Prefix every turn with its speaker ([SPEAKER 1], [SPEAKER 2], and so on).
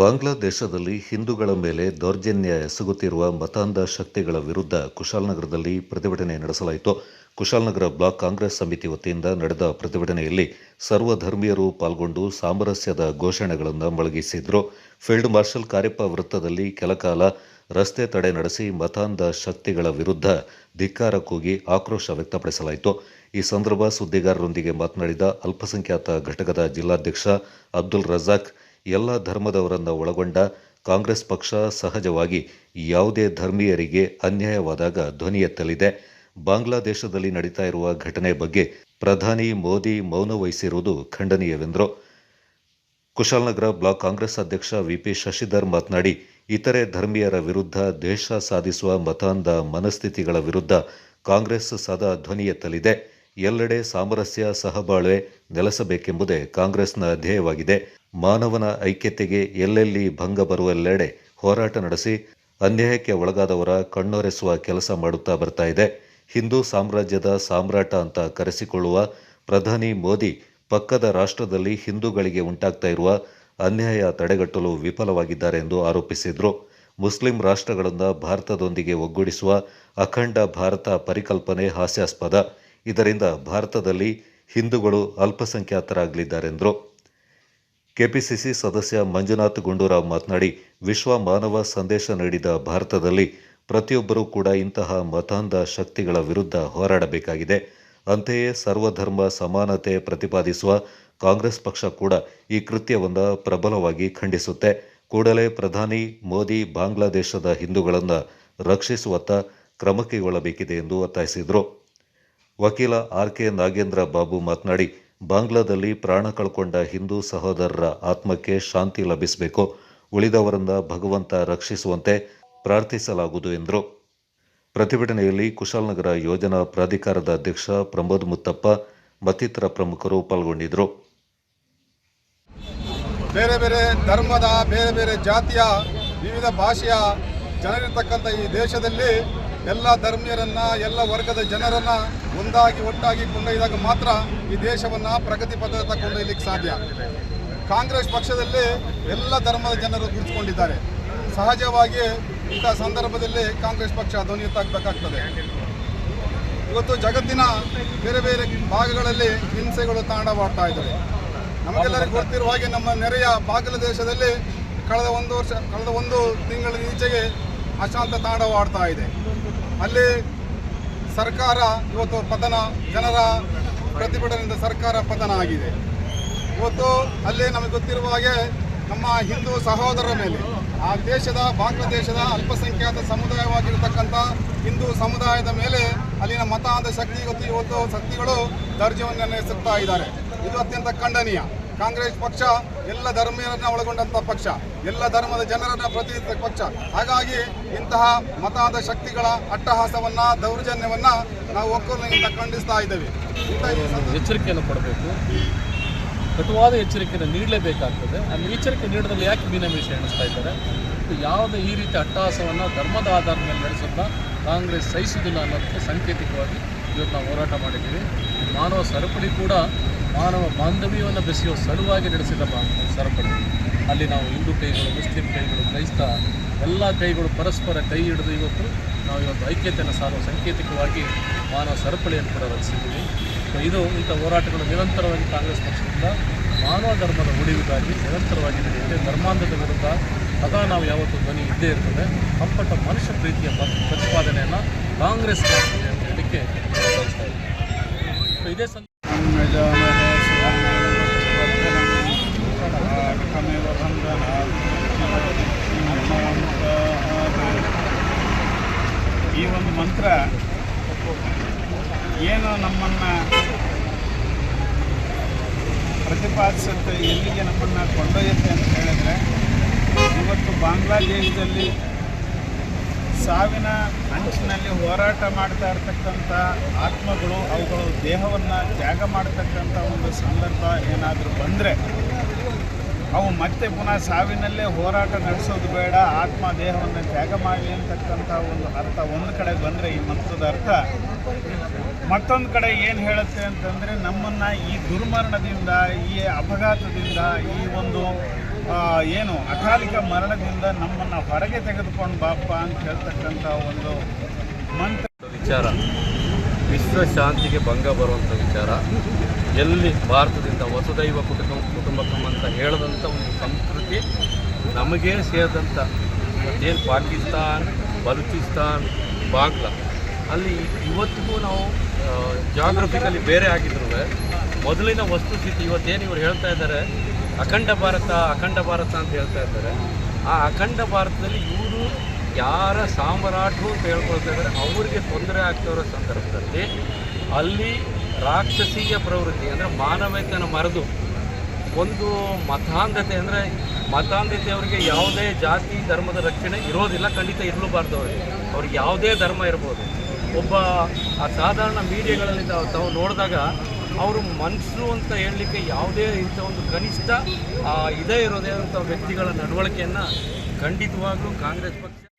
[SPEAKER 1] ಬಾಂಗ್ಲಾದೇಶದಲ್ಲಿ ಹಿಂದೂಗಳ ಮೇಲೆ ದೌರ್ಜನ್ಯ ಎಸಗುತ್ತಿರುವ ಮತಾಂಧ ಶಕ್ತಿಗಳ ವಿರುದ್ಧ ಕುಶಾಲನಗರದಲ್ಲಿ ಪ್ರತಿಭಟನೆ ನಡೆಸಲಾಯಿತು. ಕುಶಾಲನಗರ ಬ್ಲಾಕ್ ಕಾಂಗ್ರೆಸ್ ಸಮಿತಿ ವತಿಯಿಂದ ನಡೆದ ಪ್ರತಿಭಟನೆಯಲ್ಲಿ ಸರ್ವಧರ್ಮೀಯರು ಪಾಲ್ಗೊಂಡು ಸಾಮರಸ್ಯದ ಘೋಷಣೆಗಳನ್ನು ಮೊಳಗಿಸಿದ್ರು. ಫೀಲ್ಡ್ ಮಾರ್ಷಲ್ ಕಾರ್ಯಪ್ಪ ವೃತ್ತದಲ್ಲಿ ಕೆಲಕಾಲ ರಸ್ತೆ ತಡೆ ನಡೆಸಿ ಮತಾಂಧ ಶಕ್ತಿಗಳ ವಿರುದ್ಧ ಧಿಕ್ಕಾರ ಕೂಗಿ ಆಕ್ರೋಶ ವ್ಯಕ್ತಪಡಿಸಲಾಯಿತು. ಈ ಸಂದರ್ಭ ಸುದ್ದಿಗಾರರೊಂದಿಗೆ ಮಾತನಾಡಿದ ಅಲ್ಪಸಂಖ್ಯಾತ ಘಟಕದ ಜಿಲ್ಲಾಧ್ಯಕ್ಷ ಅಬ್ದುಲ್ ರಜಾಕ್ ಎಲ್ಲ ಧರ್ಮದವರನ್ನ ಒಳಗೊಂಡ ಕಾಂಗ್ರೆಸ್ ಪಕ್ಷ ಸಹಜವಾಗಿ ಯಾವುದೇ ಧರ್ಮೀಯರಿಗೆ ಅನ್ಯಾಯವಾದಾಗ ಧ್ವನಿ ಎತ್ತಲಿದೆ. ಬಾಂಗ್ಲಾದೇಶದಲ್ಲಿ ನಡೀತಾ ಇರುವ ಘಟನೆ ಬಗ್ಗೆ ಪ್ರಧಾನಿ ಮೋದಿ ಮೌನ ವಹಿಸಿರುವುದು ಖಂಡನೀಯವೆಂದರು. ಕುಶಾಲನಗರ ಬ್ಲಾಕ್ ಕಾಂಗ್ರೆಸ್ ಅಧ್ಯಕ್ಷ ವಿಪಿ ಶಶಿಧರ್ ಮಾತನಾಡಿ, ಇತರೆ ಧರ್ಮೀಯರ ವಿರುದ್ಧ ದ್ವೇಷ ಸಾಧಿಸುವ ಮತಾಂಧ ಮನಸ್ಥಿತಿಗಳ ವಿರುದ್ಧ ಕಾಂಗ್ರೆಸ್ ಸದಾ ಧ್ವನಿ ಎತ್ತಲಿದೆ. ಎಲ್ಲೆಡೆ ಸಾಮರಸ್ಯ ಸಹಬಾಳ್ವೆ ನೆಲೆಸಬೇಕೆಂಬುದೇ ಕಾಂಗ್ರೆಸ್ನ ಧ್ಯೇಯವಾಗಿದೆ. ಮಾನವನ ಐಕ್ಯತೆಗೆ ಎಲ್ಲೆಲ್ಲಿ ಭಂಗ ಬರುವಲ್ಲೆಡೆ ಹೋರಾಟ ನಡೆಸಿ ಅನ್ಯಾಯಕ್ಕೆ ಒಳಗಾದವರ ಕಣ್ಣೊರೆಸುವ ಕೆಲಸ ಮಾಡುತ್ತಾ ಬರ್ತಾ ಇದೆ. ಹಿಂದೂ ಸಾಮ್ರಾಜ್ಯದ ಸಾಮ್ರಾಟ ಅಂತ ಕರೆಸಿಕೊಳ್ಳುವ ಪ್ರಧಾನಿ ಮೋದಿ ಪಕ್ಕದ ರಾಷ್ಟ್ರದಲ್ಲಿ ಹಿಂದೂಗಳಿಗೆ ಉಂಟಾಗ್ತಾ ಇರುವ ಅನ್ಯಾಯ ತಡೆಗಟ್ಟಲು ವಿಫಲವಾಗಿದ್ದಾರೆ ಎಂದು ಆರೋಪಿಸಿದರು. ಮುಸ್ಲಿಂ ರಾಷ್ಟ್ರಗಳನ್ನು ಭಾರತದೊಂದಿಗೆ ಒಗ್ಗೂಡಿಸುವ ಅಖಂಡ ಭಾರತ ಪರಿಕಲ್ಪನೆ ಹಾಸ್ಯಾಸ್ಪದ. ಇದರಿಂದ ಭಾರತದಲ್ಲಿ ಹಿಂದೂಗಳು ಅಲ್ಪಸಂಖ್ಯಾತರಾಗಲಿದ್ದಾರೆಂದರು. ಕೆಪಿಸಿಸಿ ಸದಸ್ಯ ಮಂಜುನಾಥ್ ಗುಂಡೂರಾವ್ ಮಾತನಾಡಿ, ವಿಶ್ವ ಮಾನವ ಸಂದೇಶ ನೀಡಿದ ಭಾರತದಲ್ಲಿ ಪ್ರತಿಯೊಬ್ಬರೂ ಕೂಡ ಇಂತಹ ಮತಾಂಧ ಶಕ್ತಿಗಳ ವಿರುದ್ಧ ಹೋರಾಡಬೇಕಾಗಿದೆ. ಅಂತೆಯೇ ಸರ್ವಧರ್ಮ ಸಮಾನತೆ ಪ್ರತಿಪಾದಿಸುವ ಕಾಂಗ್ರೆಸ್ ಪಕ್ಷ ಕೂಡ ಈ ಕೃತ್ಯವನ್ನು ಪ್ರಬಲವಾಗಿ ಖಂಡಿಸುತ್ತೆ. ಕೂಡಲೇ ಪ್ರಧಾನಿ ಮೋದಿ ಬಾಂಗ್ಲಾದೇಶದ ಹಿಂದೂಗಳನ್ನು ರಕ್ಷಿಸುವತ್ತ ಕ್ರಮ ಕೈಗೊಳ್ಳಬೇಕಿದೆ ಎಂದು ಒತ್ತಾಯಿಸಿದರು. ವಕೀಲ ಆರ್ ಕೆ ನಾಗೇಂದ್ರ ಬಾಬು ಮಾತನಾಡಿ ಬಾಂಗ್ಲಾದಲ್ಲಿ ಪ್ರಾಣ ಕಳ್ಕೊಂಡ ಹಿಂದೂ ಸಹೋದರರ ಆತ್ಮಕ್ಕೆ ಶಾಂತಿ ಲಭಿಸಬೇಕು, ಉಳಿದವರನ್ನ ಭಗವಂತ ರಕ್ಷಿಸುವಂತೆ ಪ್ರಾರ್ಥಿಸಲಾಗುವುದು ಎಂದರು. ಪ್ರತಿಭಟನೆಯಲ್ಲಿ ಕುಶಾಲನಗರ ಯೋಜನಾ ಪ್ರಾಧಿಕಾರದ ಅಧ್ಯಕ್ಷ ಪ್ರಮೋದ್ ಮುತ್ತಪ್ಪ ಮತ್ತಿತರ ಪ್ರಮುಖರು ಪಾಲ್ಗೊಂಡಿದ್ದರು.
[SPEAKER 2] ಬೇರೆ ಬೇರೆ ಧರ್ಮದ, ಬೇರೆ ಬೇರೆ ಜಾತಿಯ, ವಿವಿಧ ಭಾಷೆಯ ಜನರಿರ್ತಕ್ಕಂಥ ಈ ದೇಶದಲ್ಲಿ ಎಲ್ಲ ಧರ್ಮೀಯರನ್ನ, ಎಲ್ಲ ವರ್ಗದ ಜನರನ್ನ ಒಂದಾಗಿ ಒಟ್ಟಾಗಿ ಕೊಂಡೊಯ್ದಾಗ ಮಾತ್ರ ಈ ದೇಶವನ್ನ ಪ್ರಗತಿ ಪಥದತ್ತ ಕೊಂಡೊಯ್ಯಲಿಕ್ಕೆ ಸಾಧ್ಯ. ಕಾಂಗ್ರೆಸ್ ಪಕ್ಷದಲ್ಲಿ ಎಲ್ಲ ಧರ್ಮದ ಜನರು ಗುರುತಿಸಿಕೊಂಡಿದ್ದಾರೆ. ಸಹಜವಾಗಿ ಇಂಥ ಸಂದರ್ಭದಲ್ಲಿ ಕಾಂಗ್ರೆಸ್ ಪಕ್ಷ ಧ್ವನಿಯುತ್ತಾಗಬೇಕಾಗ್ತದೆ ಇವತ್ತು ಜಗತ್ತಿನ ಬೇರೆ ಬೇರೆ ಭಾಗಗಳಲ್ಲಿ ಹಿಂಸೆಗಳು ತಾಂಡವಾಡ್ತಾ ಇದ್ದಾವೆ. ನಮಗೆಲ್ಲರಿಗೂ ಗೊತ್ತಿರುವ ಹಾಗೆ ನಮ್ಮ ನೆರೆಯ ಬಾಂಗ್ಲಾದೇಶದಲ್ಲಿ ಕಳೆದ ಒಂದು ವರ್ಷ, ಕಳೆದ ಒಂದು ತಿಂಗಳ ಈಚೆಗೆ ಅಶಾಂತ ತಾಂಡವಾಡ್ತಾ ಇದೆ. ಅಲ್ಲಿ ಸರ್ಕಾರ ಇವತ್ತು ಪತನ, ಜನರ ಪ್ರತಿಭಟನೆಯಿಂದ ಸರ್ಕಾರ ಪತನ ಆಗಿದೆ. ಇವತ್ತು ಅಲ್ಲಿ ನಮಗೆ ಗೊತ್ತಿರುವ ಹಾಗೆ ನಮ್ಮ ಹಿಂದೂ ಸಹೋದರರ ಮೇಲೆ, ಆ ದೇಶದ ಬಾಂಗ್ಲಾದೇಶದ ಅಲ್ಪಸಂಖ್ಯಾತ ಸಮುದಾಯವಾಗಿರತಕ್ಕಂಥ ಹಿಂದೂ ಸಮುದಾಯದ ಮೇಲೆ ಅಲ್ಲಿನ ಮತಾಂಧ ಶಕ್ತಿ ಇವತ್ತು ಇವತ್ತು ಶಕ್ತಿಗಳು ದರ್ಜೆಯನ್ನು ಎಸಗ್ತಾ ಇದ್ದಾರೆ. ಇದು ಅತ್ಯಂತ ಖಂಡನೀಯ. ಕಾಂಗ್ರೆಸ್ ಪಕ್ಷ ಎಲ್ಲ ಧರ್ಮೀಯರನ್ನ ಒಳಗೊಂಡಂಥ ಪಕ್ಷ ಎಲ್ಲ ಧರ್ಮದ ಜನರನ್ನ ಪ್ರತಿನಿಧಿಸಿದ ಪಕ್ಷ. ಹಾಗಾಗಿ ಇಂತಹ ಮತಾದ ಶಕ್ತಿಗಳ ಅಟ್ಟಹಾಸವನ್ನ ದೌರ್ಜನ್ಯವನ್ನ ನಾವು ಒಕ್ಕೂರಿನಿಂದ ಖಂಡಿಸ್ತಾ ಇದ್ದೇವೆ.
[SPEAKER 3] ಎಚ್ಚರಿಕೆಯನ್ನು ಕೊಡಬೇಕು. ಕಟುವಾದ ಎಚ್ಚರಿಕೆಯನ್ನು ನೀಡಲೇಬೇಕಾಗ್ತದೆ. ಅಲ್ಲಿ ಎಚ್ಚರಿಕೆ ನೀಡಿದಲ್ಲಿ ಯಾಕೆ ಮೀನಮೇಷ ಎಣಿಸ್ತಾ ಇದ್ದಾರೆ? ಇದು ಯಾವುದೇ ಈ ರೀತಿ ಅಟ್ಟಹಾಸವನ್ನು ಧರ್ಮದ ಆಧಾರದ ಮೇಲೆ ನಡೆಸೋದನ್ನ ಕಾಂಗ್ರೆಸ್ ಸಹಿಸುವುದಿಲ್ಲ ಅನ್ನೋದಕ್ಕೆ ಸಾಂಕೇತಿಕವಾಗಿ ಇವತ್ತು ನಾವು ಹೋರಾಟ ಮಾಡಿದ್ದೀವಿ. ಮಾನವ ಸರಪಳಿ ಕೂಡ ಮಾನವ ಬಾಂಧವ್ಯವನ್ನು ಬೆಸೆಯುವ ಸಲುವಾಗಿ ನಡೆಸಿದ ಸರಪಳಿ. ಅಲ್ಲಿ ನಾವು ಹಿಂದೂ ಕೈಗಳು, ಮುಸ್ಲಿಂ ಕೈಗಳು, ಕ್ರೈಸ್ತ ಎಲ್ಲ ಕೈಗಳು ಪರಸ್ಪರ ಕೈ ಹಿಡಿದು ಇವತ್ತು ನಾವು ಇವತ್ತು ಐಕ್ಯತೆಯನ್ನು ಸಾರುವ ಸಾಂಕೇತಿಕವಾಗಿ ಮಾನವ ಸರಪಳಿಯನ್ನು ಕೂಡ ರಚಿಸಿದ್ದೀವಿ. ಸೊ ಇದು ಇಂಥ ಹೋರಾಟಗಳು ನಿರಂತರವಾಗಿ ಕಾಂಗ್ರೆಸ್ ಪಕ್ಷದಿಂದ ಮಾನವ ಧರ್ಮದ ಉಳಿವಿಗಾಗಿ ನಿರಂತರವಾಗಿ ನಡೆಯುತ್ತೆ. ಧರ್ಮಾಂಧದ ವಿರುದ್ಧ ಸದಾ ನಾವು ಯಾವತ್ತೂ ಧ್ವನಿ ಇದ್ದೇ ಇರ್ತದೆ. ಸಂಪಟ ಮನುಷ್ಯ ಪ್ರೀತಿಯ ಪ್ರತಿಪಾದನೆಯನ್ನು ಕಾಂಗ್ರೆಸ್ ಅಂತ ಹೇಳಲಿಕ್ಕೆ ಇದೇ
[SPEAKER 4] ಈ ಒಂದು ಮಂತ್ರ ಏನು ನಮ್ಮನ್ನು ಪ್ರತಿಪಾದಿಸುತ್ತೆ ಎಲ್ಲಿಗೆ ನಮ್ಮನ್ನು ಕೊಂಡೊಯ್ಯುತ್ತೆ ಅಂತ ಹೇಳಿದ್ರೆ ಇವತ್ತು ಬಾಂಗ್ಲಾದೇಶದಲ್ಲಿ ಸಾವಿನ ಅಂಚಿನಲ್ಲಿ ಹೋರಾಟ ಮಾಡ್ತಾ ಇರ್ತಕ್ಕಂಥ ಆತ್ಮಗಳು, ಅವುಗಳು ದೇಹವನ್ನು ತ್ಯಾಗ ಮಾಡ್ತಕ್ಕಂಥ ಒಂದು ಸಂದರ್ಭ ಏನಾದರೂ ಬಂದರೆ, ಅವು ಮತ್ತೆ ಪುನಃ ಸಾವಿನಲ್ಲೇ ಹೋರಾಟ ನಡೆಸೋದು ಬೇಡ, ಆತ್ಮ ದೇಹವನ್ನು ತ್ಯಾಗ ಮಾಡಲಿ ಅಂತಕ್ಕಂಥ ಒಂದು ಅರ್ಥ ಒಂದು ಕಡೆ ಬಂದರೆ ಈ ಮಂತ್ರದ ಅರ್ಥ. ಮತ್ತೊಂದು ಕಡೆ ಏನು ಹೇಳುತ್ತೆ ಅಂತಂದರೆ, ನಮ್ಮನ್ನು ಈ ದುರ್ಮರಣದಿಂದ, ಈ ಅಪಘಾತದಿಂದ, ಈ ಒಂದು ಏನು ಅಕಾಲಿಕ ಮರಣದಿಂದ ನಮ್ಮನ್ನು ಹೊರಗೆ ತೆಗೆದುಕೊಂಡು ಬಾಪ ಅಂತ ಹೇಳ್ತಕ್ಕಂಥ ಒಂದು ಮಂತ್ರ.
[SPEAKER 5] ವಿಚಾರ. ವಿಶ್ವ ಶಾಂತಿಗೆ ಭಂಗ ಬರುವಂಥ ವಿಚಾರ. ಎಲ್ಲಿ ಭಾರತದಿಂದ ವಸುದೈವ ಕುಟುಂಬ ಕುಟುಂಬಕಂ ಅಂತ ಹೇಳದಂಥ ಒಂದು ಸಂಸ್ಕೃತಿ ನಮಗೇ ಸೇರಿದಂಥ ಏನು ಪಾಕಿಸ್ತಾನ್, ಬಲೂಚಿಸ್ತಾನ್, ಬಾಂಗ್ಲಾ. ಅಲ್ಲಿ ಇವತ್ತಿಗೂ ನಾವು ಜಾಗ್ರಫಿಕಲಿ ಬೇರೆ ಆಗಿದ್ರು ಮೊದಲಿನ ವಸ್ತುಸ್ಥಿತಿ ಇವತ್ತೇನು ಇವರು ಹೇಳ್ತಾ ಇದ್ದಾರೆ ಅಖಂಡ ಭಾರತ ಅಖಂಡ ಭಾರತ ಅಂತ ಹೇಳ್ತಾ ಇದ್ದಾರೆ. ಆ ಅಖಂಡ ಭಾರತದಲ್ಲಿ ಇವರು ಯಾರ ಸಾಮ್ರಾಟು ಅಂತ ಹೇಳ್ಕೊಳ್ತಾ ಇದ್ದಾರೆ, ಅವರಿಗೆ ತೊಂದರೆ ಆಗ್ತಿರೋ ಸಂದರ್ಭದಲ್ಲಿ ಅಲ್ಲಿ ರಾಕ್ಷಸೀಯ ಪ್ರವೃತ್ತಿ, ಅಂದರೆ ಮಾನವೀಯತೆಯನ್ನು ಮರೆದು ಒಂದು ಮತಾಂಧತೆ, ಅಂದರೆ ಮತಾಂಧತೆ ಅವರಿಗೆ ಯಾವುದೇ ಜಾತಿ, ಧರ್ಮದ ರಕ್ಷಣೆ ಇರೋದಿಲ್ಲ, ಖಂಡಿತ ಇರಲೂಬಾರ್ದು ಅವರಿಗೆ. ಅವ್ರಿಗೆ ಯಾವುದೇ ಧರ್ಮ ಇರ್ಬೋದು. ಒಬ್ಬ ಆ ಸಾಧಾರಣ ಮೀಡಿಯಾಗಳಲ್ಲಿ ತಾವು ನೋಡಿದಾಗ ಅವರು ಮನುಷ್ಯರು ಅಂತ ಹೇಳಲಿಕ್ಕೆ ಯಾವುದೇ ಇಂಥ ಒಂದು ಕನಿಷ್ಠ ಇದೇ ಇರೋದೇ ಅಂಥ ವ್ಯಕ್ತಿಗಳ ನಡವಳಿಕೆಯನ್ನು ಖಂಡಿತವಾಗ್ಲೂ ಕಾಂಗ್ರೆಸ್ ಪಕ್ಷ